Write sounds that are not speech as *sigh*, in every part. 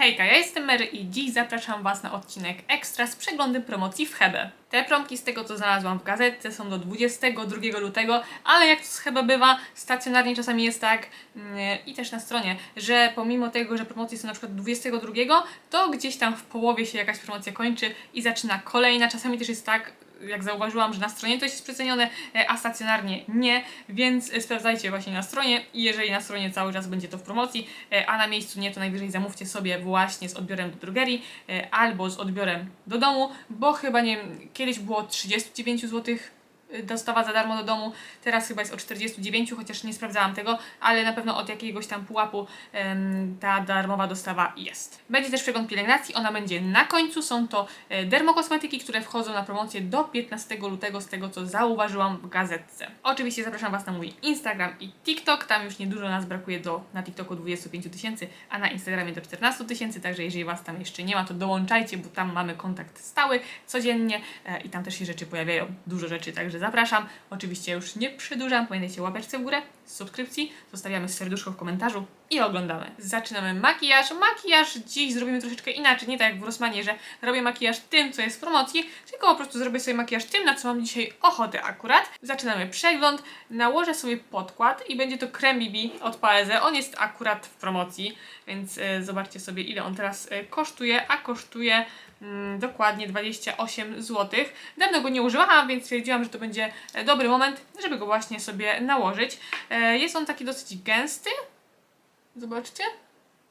Hejka, ja jestem Mary i dziś zapraszam Was na odcinek ekstra z przeglądem promocji w Hebe. Te promki z tego co znalazłam w gazetce są do 22 lutego, ale jak to z Hebe bywa, stacjonarnie czasami jest tak mm, i też na stronie, że pomimo tego, że promocje są na przykład 22, to gdzieś tam w połowie się jakaś promocja kończy i zaczyna kolejna. Czasami też jest tak, jak zauważyłam, że na stronie to jest przecenione, e, a stacjonarnie nie, więc e, sprawdzajcie właśnie na stronie. I jeżeli na stronie cały czas będzie to w promocji, e, a na miejscu nie, to najwyżej zamówcie sobie właśnie z odbiorem do drogerii albo z odbiorem do domu, bo chyba nie wiem, kiedyś było 39 zł dostawa za darmo do domu, teraz chyba jest o 49, chociaż nie sprawdzałam tego, ale na pewno od jakiegoś tam pułapu ta darmowa dostawa jest. Będzie też przegląd pielęgnacji, ona będzie na końcu, są to e, dermokosmetyki, które wchodzą na promocję do 15 lutego, z tego co zauważyłam w gazetce. Oczywiście zapraszam Was na mój Instagram i TikTok, tam już niedużo nas brakuje do na TikToku 25 tysięcy, a na Instagramie do 14 tysięcy, także jeżeli Was tam jeszcze nie ma, to dołączajcie, bo tam mamy kontakt stały codziennie e, i tam też się rzeczy pojawiają, dużo rzeczy, także zapraszam. Oczywiście już nie przedłużam, pamiętajcie łapeczkę w górę, subskrypcji, zostawiamy serduszko w komentarzu i oglądamy. Zaczynamy makijaż. Makijaż dziś zrobimy troszeczkę inaczej, nie tak jak w Rossmanie, że robię makijaż tym, co jest w promocji, tylko po prostu zrobię sobie makijaż tym, na co mam dzisiaj ochotę akurat. Zaczynamy przegląd, nałożę sobie podkład i będzie to krem BB od Paeze. On jest akurat w promocji, więc e, zobaczcie sobie ile on teraz e, kosztuje, a kosztuje dokładnie 28 zł. Dawno go nie używałam, więc stwierdziłam, że to będzie e, dobry moment, żeby go właśnie sobie nałożyć. E, Jest on taki dosyć gęsty. Zobaczcie.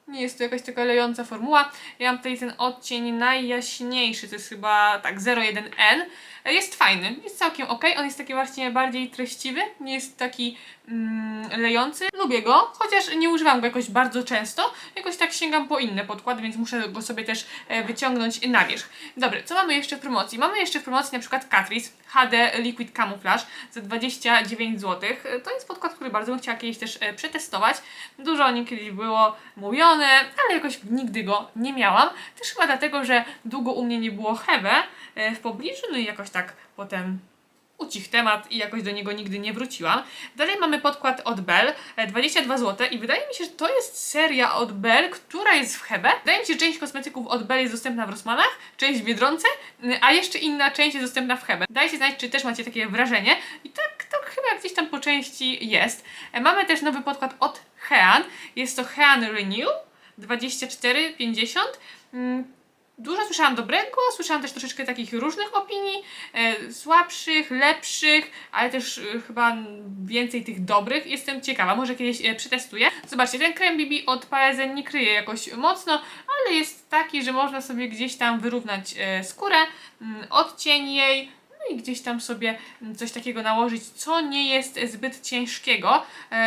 Nie jest to jakaś taka lejąca formuła. Ja mam tutaj ten odcień najjaśniejszy, to jest chyba tak 01N. Jest fajny, jest całkiem ok. On jest taki właśnie bardziej treściwy, nie jest taki mm, lejący. Lubię go, chociaż nie używam go jakoś bardzo często. Jakoś tak sięgam po inne podkłady, więc muszę go sobie też e, wyciągnąć na wierzch. Dobra, co mamy jeszcze w promocji? Mamy jeszcze w promocji na przykład Catrice HD Liquid Camouflage za 29 zł. E, To jest podkład, który bardzo bym chciała kiedyś też e, przetestować. Dużo o nim kiedyś było mówione, ale jakoś nigdy go nie miałam. Też chyba dlatego, że długo u mnie nie było Hebe w pobliżu, no i jakoś tak potem ucichł temat i jakoś do niego nigdy nie wróciłam. Dalej mamy podkład od Bell, e, 22 zł i wydaje mi się, że to jest seria od Bell, która jest w Hebe. Wydaje mi się, że część kosmetyków od Bell jest dostępna w Rossmanach, część w Biedronce, a jeszcze inna część jest dostępna w Hebe. Dajcie znać, czy też macie takie wrażenie i tak to chyba gdzieś tam po części jest. E, Mamy też nowy podkład od Hean, jest to Hean Renew 24,50. Dużo słyszałam dobrego, słyszałam też troszeczkę takich różnych opinii, e, słabszych, lepszych, ale też e, chyba więcej tych dobrych. Jestem ciekawa, może kiedyś e, przetestuję. Zobaczcie, ten krem BB od Paese nie kryje jakoś mocno, ale jest taki, że można sobie gdzieś tam wyrównać skórę, mm, odcień jej, no i gdzieś tam sobie mm, coś takiego nałożyć, co nie jest zbyt ciężkiego.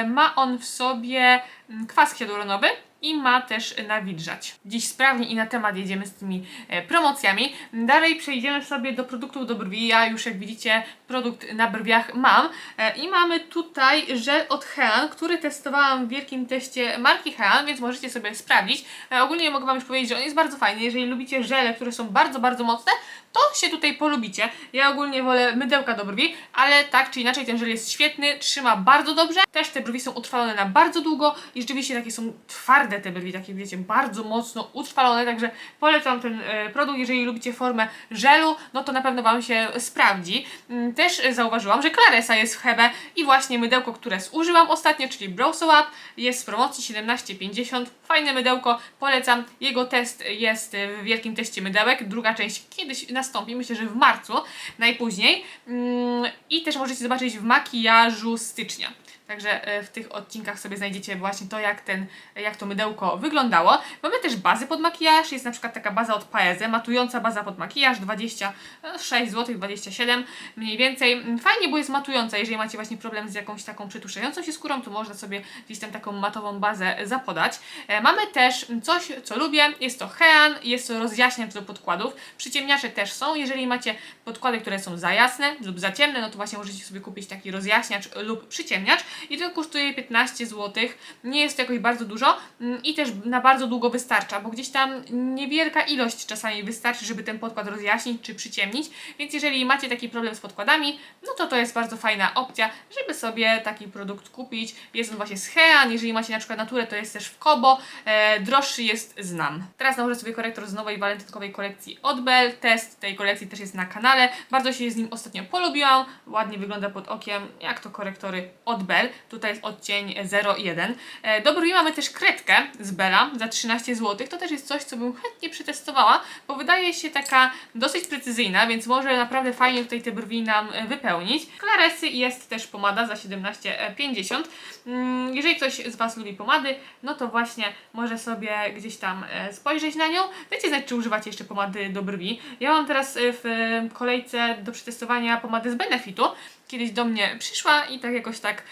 Ma on w sobie mm, kwas hialuronowy i ma też nawilżać. Dziś sprawnie i na temat jedziemy z tymi e, promocjami. Dalej przejdziemy sobie do produktów do brwi. Ja już jak widzicie produkt na brwiach mam e, i mamy tutaj żel od Hean, który testowałam w wielkim teście marki Hean, więc możecie sobie sprawdzić. E, Ogólnie mogę Wam już powiedzieć, że on jest bardzo fajny. Jeżeli lubicie żele, które są bardzo, bardzo mocne, to się tutaj polubicie. Ja ogólnie wolę mydełka do brwi, ale tak czy inaczej ten żel jest świetny, trzyma bardzo dobrze. Też te brwi są utrwalone na bardzo długo i rzeczywiście takie są twarde te brwi, takie wiecie, bardzo mocno utrwalone, także polecam ten e, produkt, jeżeli lubicie formę żelu, no to na pewno Wam się sprawdzi. Mm, Też zauważyłam, że Claresa jest w Hebe i właśnie mydełko, które zużyłam ostatnio, czyli Brow So Up, jest w promocji 17,50. Fajne mydełko, polecam. Jego test jest w wielkim teście mydełek. Druga część kiedyś nastąpi, myślę, że w marcu najpóźniej. Mm, I też możecie zobaczyć w makijażu stycznia. Także e, w tych odcinkach sobie znajdziecie właśnie to, jak, ten, jak to mydełko wyglądało. Mamy też bazy pod makijaż. Jest na przykład taka baza od Paese, matująca baza pod makijaż, 26 zł, 27 mniej więcej. Fajnie, bo jest matująca. Jeżeli macie właśnie problem z jakąś taką przytłuszczającą się skórą, to można sobie gdzieś tam taką matową bazę zapodać. E, Mamy też coś, co lubię. Jest to Hean, jest to rozjaśniacz do podkładów. Przyciemniacze też są. Jeżeli macie podkłady, które są za jasne lub za ciemne, no to właśnie możecie sobie kupić taki rozjaśniacz lub przyciemniacz. I to kosztuje 15 zł. Nie jest to jakoś bardzo dużo mm, i też na bardzo długo wystarcza, bo gdzieś tam niewielka ilość czasami wystarczy, żeby ten podkład rozjaśnić czy przyciemnić, więc jeżeli macie taki problem z podkładami, no to to jest bardzo fajna opcja, żeby sobie taki produkt kupić. Jest on właśnie z Hean, jeżeli macie na przykład naturę, to jest też w Kobo, e, droższy jest z Nam. Teraz nałożę sobie korektor z nowej walentynkowej kolekcji od Bell. Test tej kolekcji też jest na kanale. Bardzo się z nim ostatnio polubiłam. Ładnie wygląda pod okiem, jak to korektory od Bell. Tutaj jest odcień 01. E, do brwi mamy też kredkę z Bella za 13 zł. To też jest coś, co bym chętnie przetestowała, bo wydaje się taka dosyć precyzyjna, więc może naprawdę fajnie tutaj te brwi nam e, wypełnić. Claresy jest też pomada za 17,50. Mm, Jeżeli ktoś z Was lubi pomady, no to właśnie może sobie gdzieś tam e, spojrzeć na nią. Dajcie znać, czy używacie jeszcze pomady do brwi. Ja mam teraz e, w kolejce do przetestowania pomady z Benefitu. Kiedyś do mnie przyszła i tak jakoś tak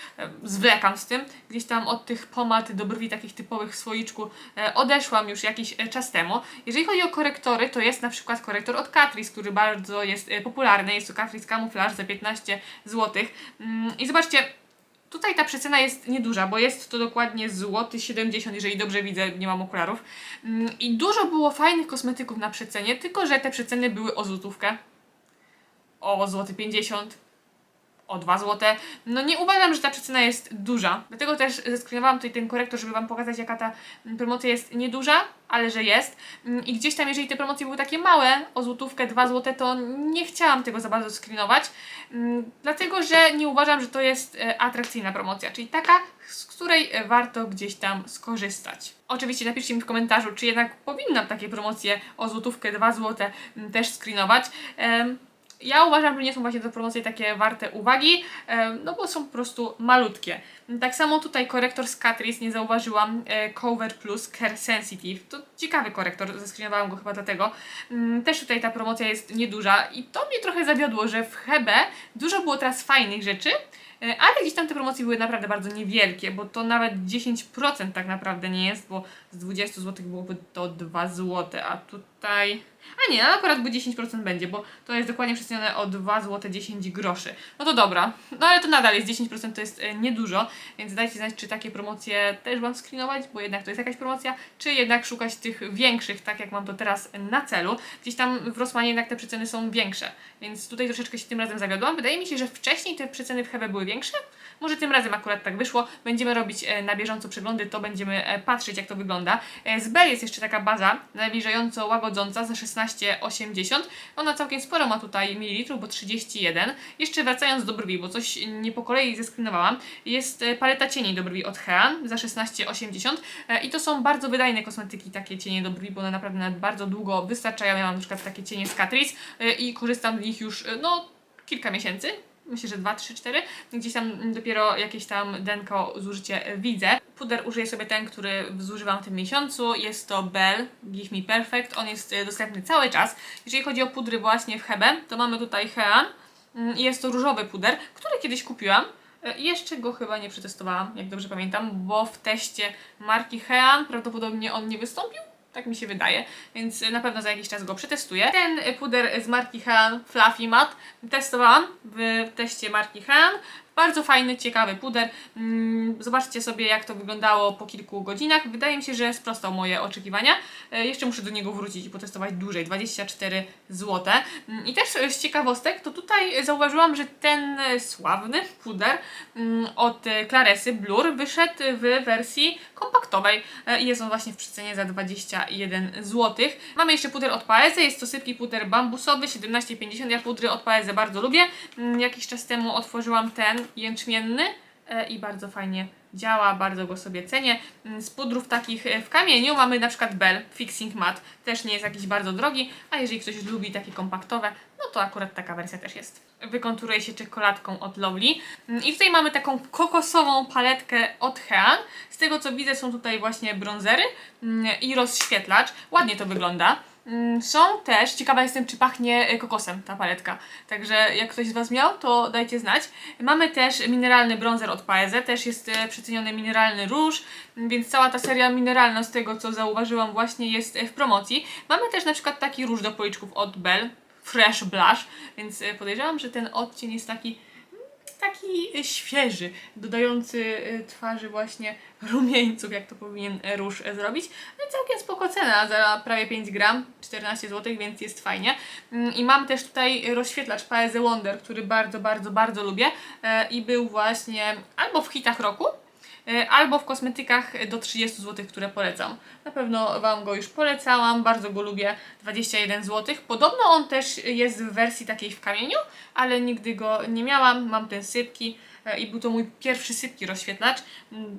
zwlekam z tym. Gdzieś tam od tych pomad do brwi takich typowych w słoiczku e, odeszłam już jakiś e, czas temu. Jeżeli chodzi o korektory, to jest na przykład korektor od Catrice, który bardzo jest e, popularny. Jest to Catrice Camouflage za 15 zł. Mm, I zobaczcie, Tutaj ta przecena jest nieduża, bo jest to dokładnie złoty 70, jeżeli dobrze widzę, nie mam okularów. Mm, I dużo było fajnych kosmetyków na przecenie, tylko że te przeceny były o złotówkę. O złoty 50 o 2 zł. No nie uważam, że ta przecena jest duża. Dlatego też zeskrynowałam tutaj ten korektor, żeby Wam pokazać, jaka ta mm, promocja jest nieduża, ale że jest. Mm, I gdzieś tam, jeżeli te promocje były takie małe, o złotówkę, 2 zł, to nie chciałam tego za bardzo screenować, mm, dlatego że nie uważam, że to jest e, atrakcyjna promocja, czyli taka, z której e, warto gdzieś tam skorzystać. Oczywiście napiszcie mi w komentarzu, czy jednak powinnam takie promocje o złotówkę, 2 zł też screenować. Ja uważam, że nie są właśnie te promocje takie warte uwagi, no bo są po prostu malutkie. Tak samo tutaj korektor z Catrice nie zauważyłam, Cover Plus Care Sensitive. To ciekawy korektor, zeskrynowałam go chyba dlatego. Mm, Też tutaj ta promocja jest nieduża i to mnie trochę zawiodło, że w Hebe dużo było teraz fajnych rzeczy, e, ale gdzieś tam te promocje były naprawdę bardzo niewielkie, bo to nawet 10% tak naprawdę nie jest, bo z 20 zł byłoby to 2 zł, a tutaj... A nie, no akurat by 10% będzie, bo to jest dokładnie przecenione o 2 zł 10 groszy. No to dobra, no ale to nadal jest 10%, to jest e, niedużo, więc dajcie znać, czy takie promocje też Wam screenować, bo jednak to jest jakaś promocja, czy jednak szukać tych większych, tak jak mam to teraz na celu. Gdzieś tam w Rossmanie jednak te przeceny są większe, więc tutaj troszeczkę się tym razem zawiodłam. Wydaje mi się, że wcześniej te przeceny w Hebe były większe, może tym razem akurat tak wyszło. Będziemy robić e, na bieżąco przeglądy, to będziemy e, patrzeć jak to wygląda. E, z B jest jeszcze taka baza nawilżająco łagodząca za 16,80. Ona całkiem sporo ma tutaj mililitrów, bo 31. Jeszcze wracając do brwi, bo coś nie po kolei zeskrynowałam, jest e, paleta cieni do brwi od Hean za 16,80 e, i to są bardzo wydajne kosmetyki, takie cienie do brwi, bo one naprawdę nawet bardzo długo wystarczają. Ja mam na przykład takie cienie z Catrice i korzystam z nich już no kilka miesięcy. Myślę, że 2, 3, 4. Gdzieś tam dopiero jakieś tam denko zużycie widzę. Puder użyję sobie ten, który zużywam w tym miesiącu. Jest to Bell Give Me Perfect. On jest e, dostępny cały czas. Jeżeli chodzi o pudry właśnie w Hebe, to mamy tutaj Hean. Mm, Jest to różowy puder, który kiedyś kupiłam. E, Jeszcze go chyba nie przetestowałam, jak dobrze pamiętam, bo w teście marki Hean prawdopodobnie on nie wystąpił. Tak mi się wydaje, więc na pewno za jakiś czas go przetestuję. Ten puder z marki Hean Fluffy Matte testowałam w teście marki Hean. Bardzo fajny, ciekawy puder. Mm, Zobaczcie sobie, jak to wyglądało po kilku godzinach. Wydaje mi się, że sprostał moje oczekiwania. E, Jeszcze muszę do niego wrócić i potestować dłużej. 24 zł. Mm, I też z ciekawostek, to tutaj zauważyłam, że ten e, sławny puder mm, od e, Claresy Blur wyszedł w wersji kompaktowej e, i jest on właśnie w przecenie za 21 zł. Mamy jeszcze puder od Paese, jest to sypki puder bambusowy 17,50. Ja pudry od Paese bardzo lubię. Jakiś czas temu otworzyłam ten jęczmienny e, i bardzo fajnie działa, bardzo go sobie cenię. Mm, Z pudrów takich e, w kamieniu mamy na przykład Bell Fixing Matte, też nie jest jakiś bardzo drogi, a jeżeli ktoś lubi takie kompaktowe, no to akurat taka wersja też jest. Wykonturuje się czekoladką od Lovely. Mm, I tutaj mamy taką kokosową paletkę od Hean. Z tego co widzę są tutaj właśnie bronzery mm, i rozświetlacz. Ładnie to wygląda. Mm, Są też, ciekawa jestem, czy pachnie e, kokosem ta paletka. Także jak ktoś z Was miał, to dajcie znać. Mamy też mineralny bronzer od Paese, też jest e, przeceniony mineralny róż, m, więc cała ta seria mineralna, z tego co zauważyłam, właśnie jest e, w promocji. Mamy też na przykład taki róż do policzków od Bell, Fresh Blush, więc podejrzewam, że ten odcień jest taki taki y, świeży, dodający y, twarzy właśnie rumieńców, jak to powinien y, róż zrobić. No i całkiem spoko cena za prawie 5 gram, 14 zł, więc jest fajnie. Mm, I mam też tutaj rozświetlacz Paese Wonder, który bardzo, bardzo, bardzo lubię i był właśnie albo w hitach roku, albo w kosmetykach do 30 zł, które polecam. Na pewno Wam go już polecałam, bardzo go lubię, 21 zł. Podobno on też jest w wersji takiej w kamieniu, ale nigdy go nie miałam, mam ten sypki e, i był to mój pierwszy sypki rozświetlacz,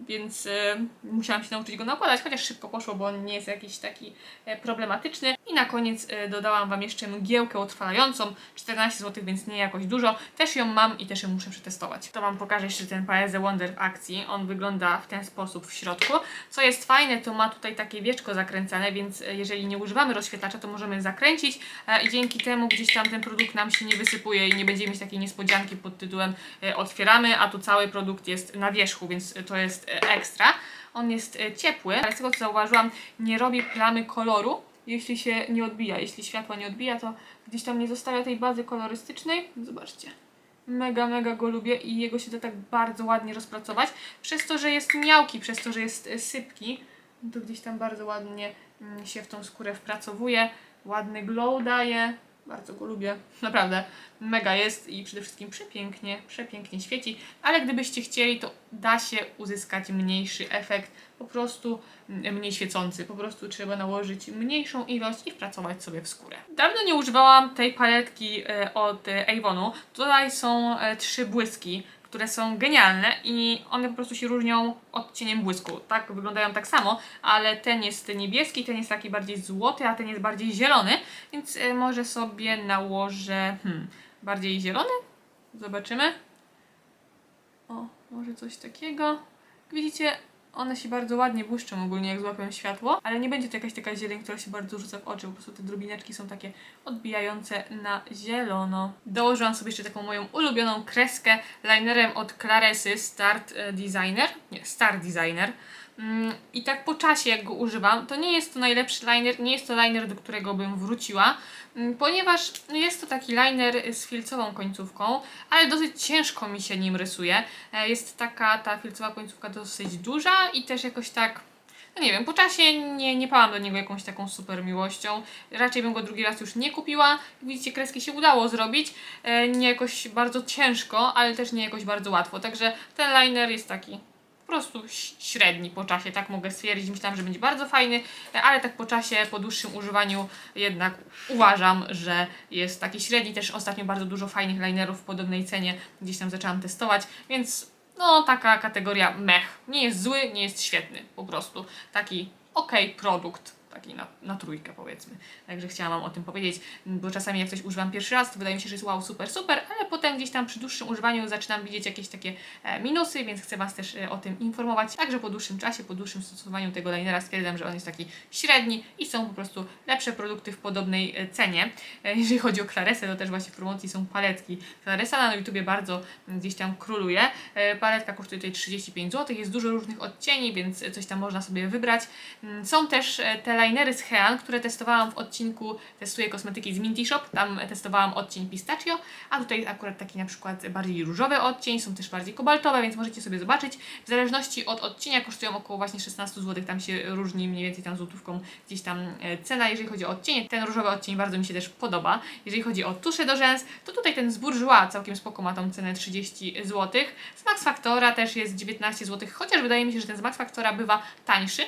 więc e, musiałam się nauczyć go nakładać, chociaż szybko poszło, bo on nie jest jakiś taki e, problematyczny. I na koniec e, dodałam Wam jeszcze mgiełkę utrwalającą, 14 zł, więc nie jakoś dużo. Też ją mam i też ją muszę przetestować. To Wam pokażę jeszcze ten Paese Wonder w akcji. On wygląda w ten sposób w środku. Co jest fajne, to ma tutaj takie wieczko zakręcane, więc e, jeżeli nie używamy rozświetlacza, to możemy zakręcić e, i dzięki temu gdzieś tam ten produkt nam się nie wysypuje i nie będziemy mieć takiej niespodzianki pod tytułem e, otwieramy, a tu cały produkt jest na wierzchu, więc to jest e, ekstra. On jest e, ciepły, ale z tego co zauważyłam, nie robi plamy koloru, jeśli się nie odbija. Jeśli światła nie odbija, to gdzieś tam nie zostawia tej bazy kolorystycznej. Zobaczcie. Mega, mega go lubię i jego się da tak bardzo ładnie rozpracować. Przez to, że jest miałki, przez to, że jest e, sypki, to gdzieś tam bardzo ładnie mm, się w tą skórę wpracowuje. Ładny glow daje. Bardzo go lubię. Naprawdę. Mega jest i przede wszystkim przepięknie, przepięknie świeci. Ale gdybyście chcieli, to da się uzyskać mniejszy efekt, po prostu mm, mniej świecący. Po prostu trzeba nałożyć mniejszą ilość i wpracować sobie w skórę. Dawno nie używałam tej paletki e, od e, Avonu. Tutaj są e, trzy błyski które są genialne i one po prostu się różnią odcieniem błysku. Tak, wyglądają tak samo, ale ten jest niebieski, ten jest taki bardziej złoty, a ten jest bardziej zielony, więc y, może sobie nałożę hmm, bardziej zielony. Zobaczymy. O, może coś takiego. Widzicie, one się bardzo ładnie błyszczą ogólnie, jak złapią światło, ale nie będzie to jakaś taka zieleń, która się bardzo rzuca w oczy, po prostu te drobineczki są takie odbijające na zielono. Dołożyłam sobie jeszcze taką moją ulubioną kreskę linerem od Claresy Start e, Designer, nie, Star Designer. Mm, I tak po czasie, jak go używam, to nie jest to najlepszy liner, nie jest to liner, do którego bym wróciła, ponieważ no, jest to taki liner z filcową końcówką, ale dosyć ciężko mi się nim rysuje. E, Jest taka ta filcowa końcówka dosyć duża i też jakoś tak no nie wiem, po czasie nie, nie pałam do niego jakąś taką super miłością. Raczej bym go drugi raz już nie kupiła. Widzicie, kreski się udało zrobić. E, nie jakoś bardzo ciężko, ale też nie jakoś bardzo łatwo. Także ten liner jest taki prostu średni po czasie, tak mogę stwierdzić. Myślałam, że będzie bardzo fajny, ale tak po czasie, po dłuższym używaniu jednak uważam, że jest taki średni. Też ostatnio bardzo dużo fajnych linerów w podobnej cenie gdzieś tam zaczęłam testować, więc no taka kategoria mech. Nie jest zły, nie jest świetny, po prostu taki ok produkt. Taki na, na trójkę powiedzmy. Także chciałam Wam o tym powiedzieć, bo czasami jak coś używam pierwszy raz, to wydaje mi się, że jest wow, super, super, ale potem gdzieś tam przy dłuższym używaniu zaczynam widzieć jakieś takie e, minusy, więc chcę Was też e, o tym informować. Także po dłuższym czasie, po dłuższym stosowaniu tego linera stwierdzam, że on jest taki średni i są po prostu lepsze produkty w podobnej e, cenie. Jeżeli chodzi o Claresę, to też właśnie w promocji są paletki. Claresa na YouTubie bardzo gdzieś tam króluje. Paletka kosztuje tutaj 35 zł, jest dużo różnych odcieni, więc coś tam można sobie wybrać. Mm, Są też te linery z Hean, które testowałam w odcinku Testuję kosmetyki z Minty Shop. Tam testowałam odcień pistachio, a tutaj akurat taki na przykład bardziej różowy odcień, są też bardziej kobaltowe, więc możecie sobie zobaczyć. W zależności od odcienia kosztują około właśnie 16 zł, tam się różni mniej więcej tam złotówką gdzieś tam e, cena, jeżeli chodzi o odcienie. Ten różowy odcień bardzo mi się też podoba. Jeżeli chodzi o tusze do rzęs, to tutaj ten z Bourjois całkiem spoko ma tą cenę 30 zł. Z Max Factora też jest 19 zł, chociaż wydaje mi się, że ten z Max Factora bywa tańszy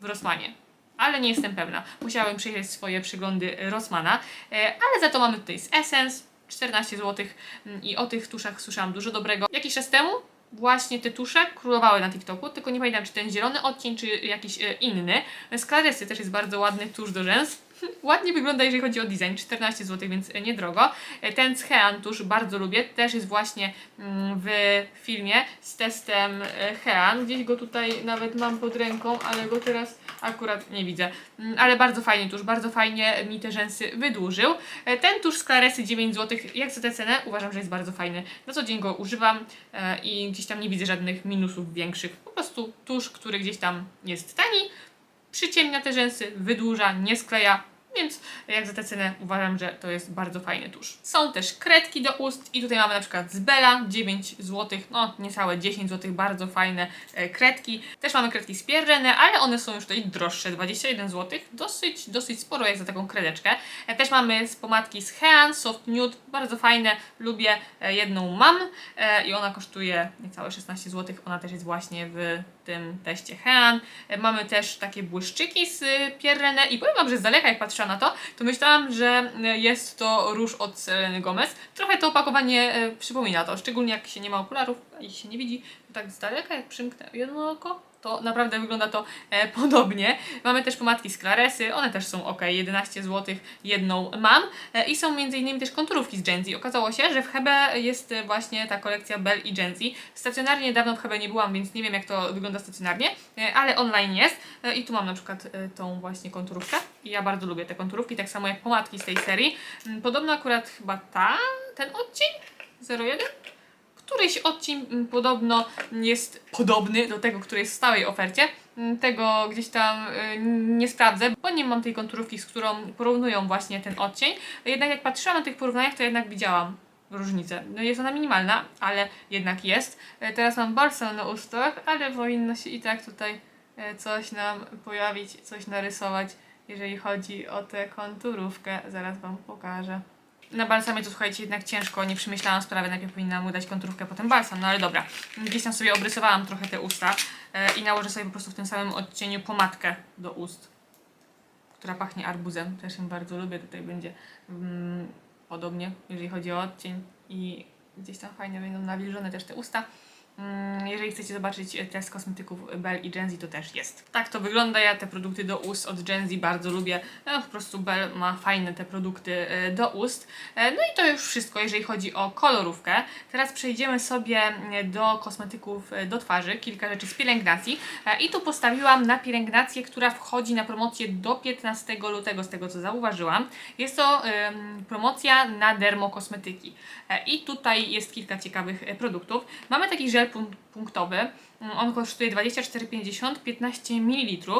w Rossmanie. Ale nie jestem pewna. Musiałem przejrzeć swoje przeglądy Rossmana. E, ale za to mamy tutaj z Essence 14 zł mm, i o tych tuszach słyszałam dużo dobrego. Jakiś czas temu właśnie te tusze królowały na TikToku, tylko nie pamiętam czy ten zielony odcień, czy jakiś e, inny. Z Clarysy też jest bardzo ładny tusz do rzęs. Ładnie wygląda, jeżeli chodzi o design, 14 zł, więc niedrogo. E, Ten z Hean tusz bardzo lubię, też jest właśnie mm, w filmie z testem e, Hean. Gdzieś go tutaj nawet mam pod ręką, ale go teraz akurat nie widzę. Mm, Ale bardzo fajnie tusz, bardzo fajnie mi te rzęsy wydłużył. E, Ten tusz z Claresy 9 zł, jak za tę cenę, uważam, że jest bardzo fajny. Na co dzień go używam i gdzieś tam nie widzę żadnych minusów większych. Po prostu tusz, który gdzieś tam jest tani, przyciemnia te rzęsy, wydłuża, nie skleja, więc jak za tę cenę uważam, że to jest bardzo fajny tusz. Są też kredki do ust i tutaj mamy na przykład z Bella 9 zł, no niecałe 10 zł, bardzo fajne e, kredki. Też mamy kredki spierrzone, ale one są już tutaj droższe, 21 zł, dosyć, dosyć sporo jak za taką kredeczkę. E, też mamy z pomadki z Hean, Soft Nude, bardzo fajne, lubię, e, jedną mam i ona kosztuje niecałe 16 zł, ona też jest właśnie w tym teście Hean. E, Mamy też takie błyszczyki z e, Pierrenne i powiem Wam, że z daleka jak patrzyłam na to, to myślałam, że e, jest to róż od Seleny Gomez. Trochę to opakowanie e, przypomina to, szczególnie jak się nie ma okularów i się nie widzi, to tak z daleka jak przymknę jedno oko, to naprawdę wygląda to e, *laughs* podobnie. Mamy też pomadki z Claresy, one też są ok, 11 zł jedną mam e, i są innymi też konturówki z Gen Z. Okazało się, że w Hebe jest e, właśnie ta kolekcja Bell i Gen Z. Stacjonarnie dawno w Hebe nie byłam, więc nie wiem jak to wygląda stacjonarnie, e, ale online jest e, i tu mam na przykład e, tą właśnie konturówkę i ja bardzo lubię te konturówki, tak samo jak pomadki z tej serii. Mm, Podobno akurat chyba ta, ten odcień 01 któryś odcień mm, podobno jest podobny do tego, który jest w stałej ofercie. Mm, Tego gdzieś tam y, nie sprawdzę, bo nie mam tej konturówki, z którą porównują właśnie ten odcień. Jednak jak patrzyłam na tych porównaniach, to jednak widziałam różnicę. No jest ona minimalna, ale jednak jest. E, Teraz mam balsam na ustach, ale powinno się i tak tutaj e, coś nam pojawić, coś narysować, jeżeli chodzi o tę konturówkę. Zaraz Wam pokażę. Na balsamie to słuchajcie, jednak ciężko, nie przemyślałam sprawy, najpierw powinnam mu dać konturówkę, potem balsam, no ale dobra. Gdzieś tam sobie obrysowałam trochę te usta e, i nałożę sobie po prostu w tym samym odcieniu pomadkę do ust, która pachnie arbuzem, też ją bardzo lubię, tutaj będzie mm, podobnie, jeżeli chodzi o odcień i gdzieś tam fajnie będą nawilżone też te usta. Mm, Jeżeli chcecie zobaczyć test kosmetyków Bell i Gen Z, to też jest. Tak to wygląda. Ja te produkty do ust od Gen Z bardzo lubię. No, po prostu Bell ma fajne te produkty e, do ust. E, No i to już wszystko, jeżeli chodzi o kolorówkę. Teraz przejdziemy sobie e, do kosmetyków do twarzy. Kilka rzeczy z pielęgnacji. I tu postawiłam na pielęgnację, która wchodzi na promocję do 15 lutego, z tego co zauważyłam. Jest to promocja na dermokosmetyki. I tutaj jest kilka ciekawych produktów. Mamy taki żel pun- punktowy. Mm, On kosztuje 24,50, 15 ml.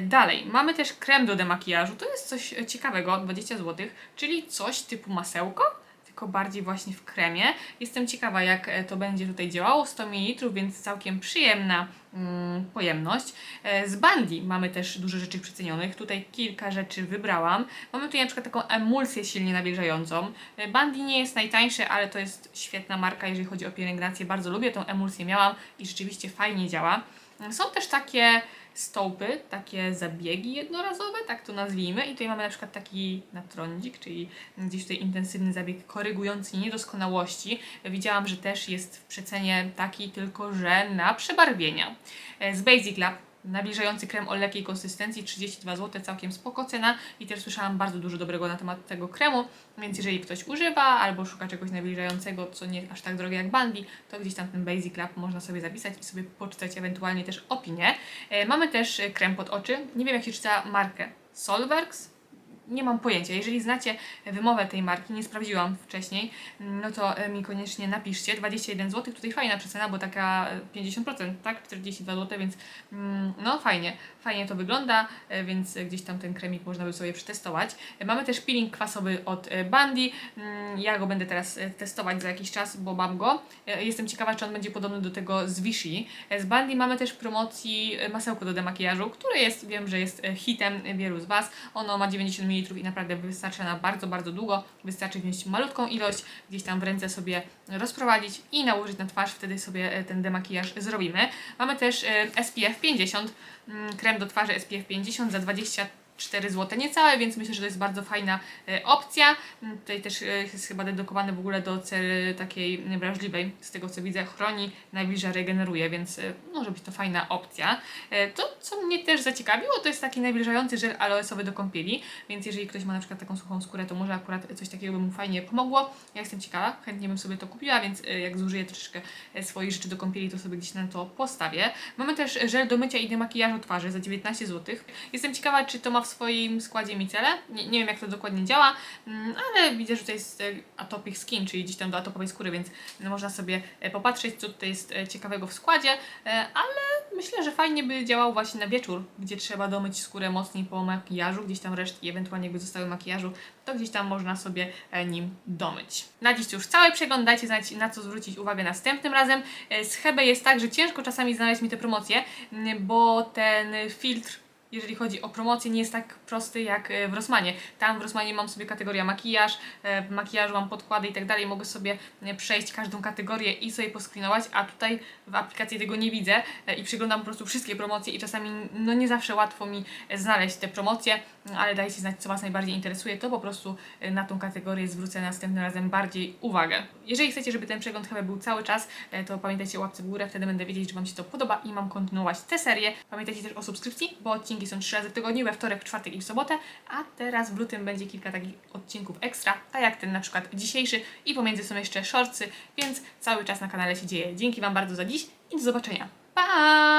Dalej, mamy też krem do demakijażu. To jest coś ciekawego, 20 zł, czyli coś typu masełko, tylko bardziej właśnie w kremie. Jestem ciekawa, jak e, to będzie tutaj działało. 100 ml, więc całkiem przyjemna mm, pojemność. E, Z Bandi mamy też dużo rzeczy przecenionych. Tutaj kilka rzeczy wybrałam. Mamy tutaj na przykład taką emulsję silnie nawilżającą. E, Bandi nie jest najtańsze, ale to jest świetna marka, jeżeli chodzi o pielęgnację. Bardzo lubię tą emulsję, miałam i rzeczywiście fajnie działa. Są też takie stopy, takie zabiegi jednorazowe, tak to nazwijmy. I tutaj mamy na przykład taki natrądzik, czyli gdzieś tutaj intensywny zabieg korygujący niedoskonałości. Widziałam, że też jest w przecenie taki, tylko że na przebarwienia. E, Z Basic Lab nawilżający krem o lekkiej konsystencji 32 zł, całkiem spoko cena. I też słyszałam bardzo dużo dobrego na temat tego kremu, więc jeżeli ktoś używa albo szuka czegoś nawilżającego, co nie aż tak drogie jak Bandi, to gdzieś tam ten Basic Lab można sobie zapisać i sobie poczytać ewentualnie też opinię. E, Mamy też e, krem pod oczy, nie wiem jak się czyta markę Solwerks, nie mam pojęcia. Jeżeli znacie wymowę tej marki, nie sprawdziłam wcześniej, no to e, mi koniecznie napiszcie. 21 zł, tutaj fajna przecena, bo taka e, 50%, tak? 42 zł, więc mm, no fajnie, fajnie to wygląda, e, więc e, gdzieś tam ten kremik można by sobie przetestować. E, Mamy też peeling kwasowy od e, Bandi. Mm, Ja go będę teraz e, testować za jakiś czas, bo mam go. E, Jestem ciekawa, czy on będzie podobny do tego z Vichy. E, Z Bandi mamy też promocji e, masełko do demakijażu, które jest, wiem, że jest e, hitem wielu z Was. Ono ma 90 ml i naprawdę wystarczy na bardzo, bardzo długo. Wystarczy wziąć malutką ilość, gdzieś tam w ręce sobie rozprowadzić i nałożyć na twarz, wtedy sobie e, ten demakijaż zrobimy. Mamy też e, SPF 50, mm, krem do twarzy SPF 50 za 24 zł niecałe, więc myślę, że to jest bardzo fajna e, opcja. Mm, Tutaj też e, jest chyba dedykowany w ogóle do cery takiej wrażliwej, z tego co widzę, chroni, nawilża, regeneruje, więc e, może być to fajna opcja. E, To, co mnie też zaciekawiło, to jest taki nawilżający żel aloesowy do kąpieli, więc jeżeli ktoś ma na przykład taką suchą skórę, to może akurat coś takiego by mu fajnie pomogło. Ja jestem ciekawa, chętnie bym sobie to kupiła, więc e, jak zużyję troszeczkę e, swoich rzeczy do kąpieli, to sobie gdzieś na to postawię. Mamy też żel do mycia i demakijażu twarzy za 19 zł. Jestem ciekawa, czy to ma w swoim składzie micele. Nie, nie wiem jak to dokładnie działa, mm, ale widzę, że tutaj jest e, atopic skin, czyli gdzieś tam do atopowej skóry, więc no, można sobie e, popatrzeć, co tutaj jest e, ciekawego w składzie, e, ale myślę, że fajnie by działał właśnie na wieczór, gdzie trzeba domyć skórę mocniej po makijażu, gdzieś tam resztki ewentualnie jakby zostały makijażu, to gdzieś tam można sobie e, nim domyć. Na dziś to już cały przegląd, dajcie znać na co zwrócić uwagę następnym razem. E, Z Hebe jest tak, że ciężko czasami znaleźć mi te promocje, bo ten filtr jeżeli chodzi o promocję, nie jest tak prosty jak e, w Rossmanie. Tam w Rossmanie mam sobie kategorię makijaż, e, w makijażu mam podkłady i tak dalej, mogę sobie e, przejść każdą kategorię i sobie poskrinować, a tutaj w aplikacji tego nie widzę i przeglądam po prostu wszystkie promocje i czasami no nie zawsze łatwo mi znaleźć te promocje, ale dajcie znać, co Was najbardziej interesuje, to po prostu na tą kategorię zwrócę następnym razem bardziej uwagę. Jeżeli chcecie, żeby ten przegląd chyba był cały czas, to pamiętajcie o łapce w górę, wtedy będę wiedzieć, że Wam się to podoba i mam kontynuować tę serię. Pamiętajcie też o subskrypcji, bo odcinki są trzy razy w tygodniu, we wtorek, czwartek i w sobotę, a teraz w lutym będzie kilka takich odcinków ekstra, tak jak ten na przykład dzisiejszy i pomiędzy są jeszcze shortsy, więc cały czas na kanale się dzieje. Dzięki Wam bardzo za dziś i do zobaczenia. Pa!